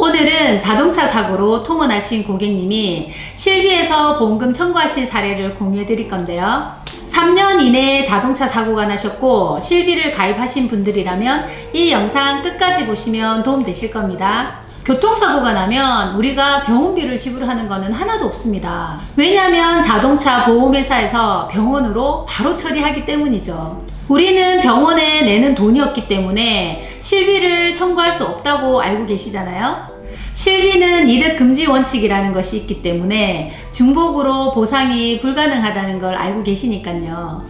오늘은 자동차 사고로 통원하신 고객님이 실비에서 보험금 청구하신 사례를 공유해 드릴 건데요. 3년 이내에 자동차 사고가 나셨고 실비를 가입하신 분들이라면 이 영상 끝까지 보시면 도움 되실 겁니다. 교통사고가 나면 우리가 병원비를 지불하는 것은 하나도 없습니다. 왜냐하면 자동차 보험회사에서 병원으로 바로 처리하기 때문이죠. 우리는 병원에 내는 돈이 없기 때문에 실비를 청구할 수 없다고 알고 계시잖아요. 실비는 이득 금지 원칙이라는 것이 있기 때문에 중복으로 보상이 불가능하다는 걸 알고 계시니까요.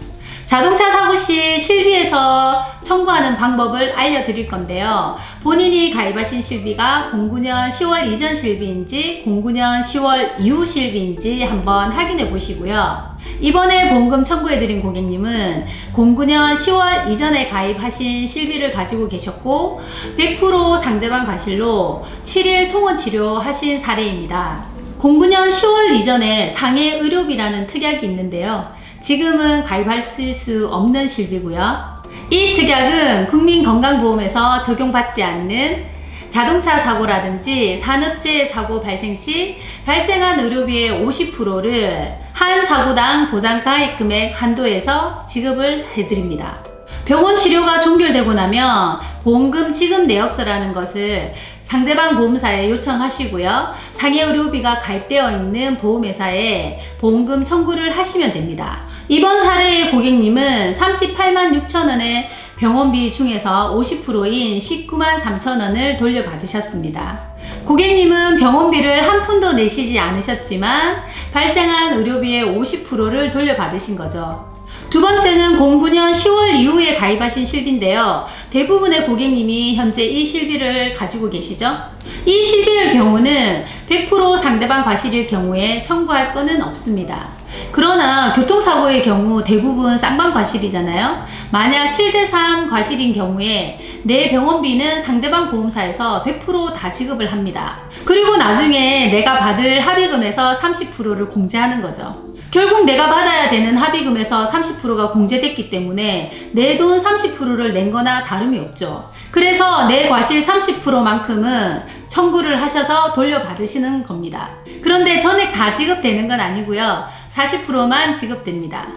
자동차 사고 시 실비에서 청구하는 방법을 알려드릴 건데요. 본인이 가입하신 실비가 09년 10월 이전 실비인지 09년 10월 이후 실비인지 한번 확인해 보시고요. 이번에 보험금 청구해드린 고객님은 09년 10월 이전에 가입하신 실비를 가지고 계셨고 100% 상대방 과실로 7일 통원 치료하신 사례입니다. 09년 10월 이전에 상해 의료비라는 특약이 있는데요. 지금은 가입하실 수 없는 실비고요. 이 특약은 국민건강보험에서 적용받지 않는 자동차 사고라든지 산업재해 사고 발생 시 발생한 의료비의 50%를 한 사고당 보장 가입 금액 한도에서 지급을 해드립니다. 병원 치료가 종결되고 나면 보험금 지급 내역서라는 것을 상대방 보험사에 요청하시고요. 상해 의료비가 가입되어 있는 보험회사에 보험금 청구를 하시면 됩니다. 이번 사례의 고객님은 38만 6천 원의 병원비 중에서 50%인 19만 3천 원을 돌려받으셨습니다. 고객님은 병원비를 한 푼도 내시지 않으셨지만 발생한 의료비의 50%를 돌려받으신 거죠. 두 번째는 09년 10월 이후에 가입하신 실비인데요. 대부분의 고객님이 현재 이 실비를 가지고 계시죠? 이 실비의 경우는 100% 상대방 과실일 경우에 청구할 건은 없습니다. 그러나 교통사고의 경우 대부분 쌍방 과실이잖아요. 만약 7대3 과실인 경우에 내 병원비는 상대방 보험사에서 100%다 지급을 합니다. 그리고 나중에 내가 받을 합의금에서 30%를 공제하는 거죠. 결국 내가 받아야 되는 합의금에서 30%가 공제됐기 때문에 내 돈 30%를 낸 거나 다름이 없죠. 그래서 내 과실 30%만큼은 청구를 하셔서 돌려받으시는 겁니다. 그런데 전액 다 지급되는 건 아니고요. 40%만 지급됩니다.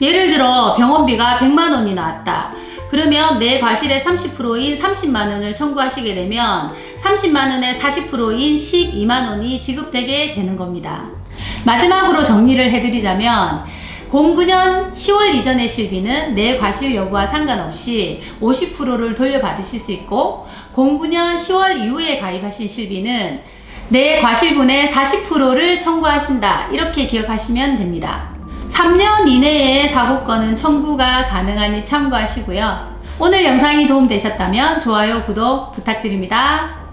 예를 들어 병원비가 100만 원이 나왔다. 그러면 내 과실의 30%인 30만 원을 청구하시게 되면 30만 원의 40%인 12만 원이 지급되게 되는 겁니다. 마지막으로 정리를 해드리자면 09년 10월 이전의 실비는 내 과실 여부와 상관없이 50%를 돌려받으실 수 있고 09년 10월 이후에 가입하신 실비는 내 과실분의 40%를 청구하신다. 이렇게 기억하시면 됩니다. 3년 이내에 사고건은 청구가 가능하니 참고하시고요. 오늘 영상이 도움되셨다면 좋아요, 구독 부탁드립니다.